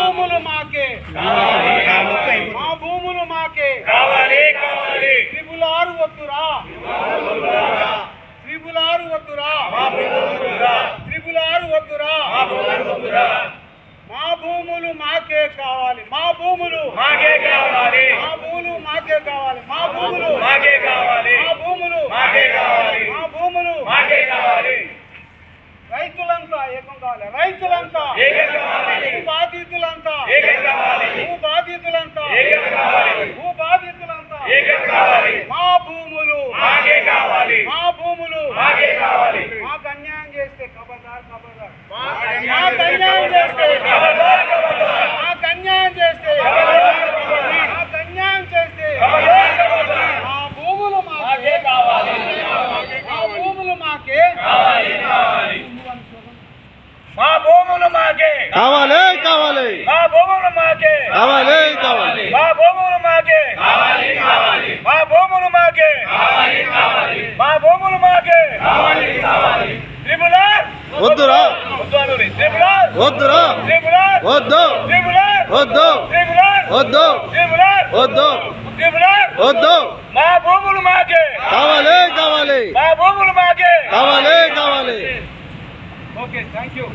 భూములు మాకే. మా భూములు మాకే. త్రిపుల్ ఆరు వద్దురా. త్రిపుల్ ఆరు వద్దురా. త్రిపుల్ ఆరు వద్దురా. మా భూములు మాకే కావాలి. మా భూములు. మాకే కావాలి. మా భూములు మాకే కావాలి. మా భూములు. మాకే కావాలి. మా భూములు. మాకే కావాలి. మా భూములు. మాకే కావాలి. రైతులంతా ఏకం కావాలి. రైతులంతా ఏకం కావాలి. భూ బాధితులంతా ఏకం కావాలి. భూ బాధితులంతా ఏకం కావాలి. భూ బాధితులంతా ఏకం కావాలి. మా భూములు మాకే కావాలి మా భూములు మాకే కావాలి మాకు అన్యాయం చేస్తే ఖబర్దార్ ఖబర్దార్ మాకు అన్యాయం చేస్తే ఖబర్దార్, ఖబర్దార్. మాకు అన్యాయం చేస్తే ఖబర్దార్, ఖబర్దార్. మాకు అన్యాయం చేస్తే ఖబర్దార్, ఖబర్దార్. మా భూములు మాకే మాకే కావాలి మా భూములు మాకే కావాలి కావాలి మా భూములు మాకే కావాలి కావాలి. మా భూములు మాకే. కావాలి కావాలి. మా భూములు మాకే. కావాలి కావాలి. మా భూములు మాకే. కావాలి కావాలి. మా భూములు మాకే. కావాలి కావాలి. త్రిపులార్ వద్దురా. త్రిపులార్ వద్దురా. త్రిపులార్ వద్దు. త్రిపులార్ వద్దు. త్రిపులార్ వద్దు. త్రిపులార్ వద్దు. త్రిపులార్ వద్దు. మా భూములు మాకే. కావాలి కావాలి. మా భూములు మాకే. కావాలి కావాలి. Okay thank you